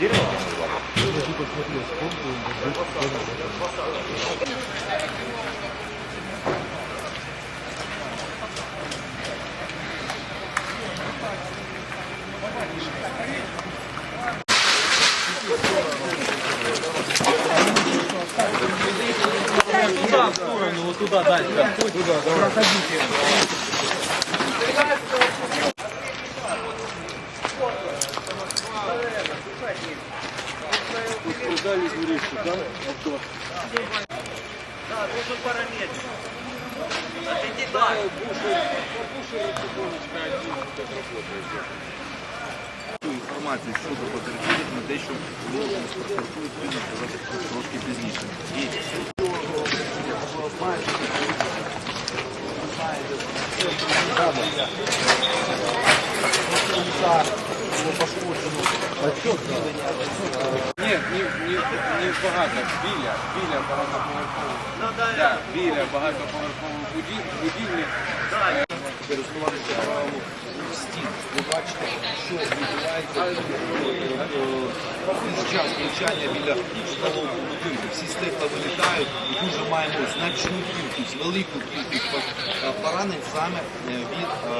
Дерево Туда, в сторону, вот туда дальше. Проходите. Інформацію щодо потерпілих на те, що розпортують людину сказати трошки пізніше. І Ні, ні, ні, ні багато. Біля, біля багатоповерхових. Да, біля багатоповерхових будів- будівлі. користуватися правом стін. Ви бачите, що відбувається під час навчання біля житлового будинку. Всі стекла вилітають і дуже маємо значну кількість, велику кількість е, поранень саме е, від е,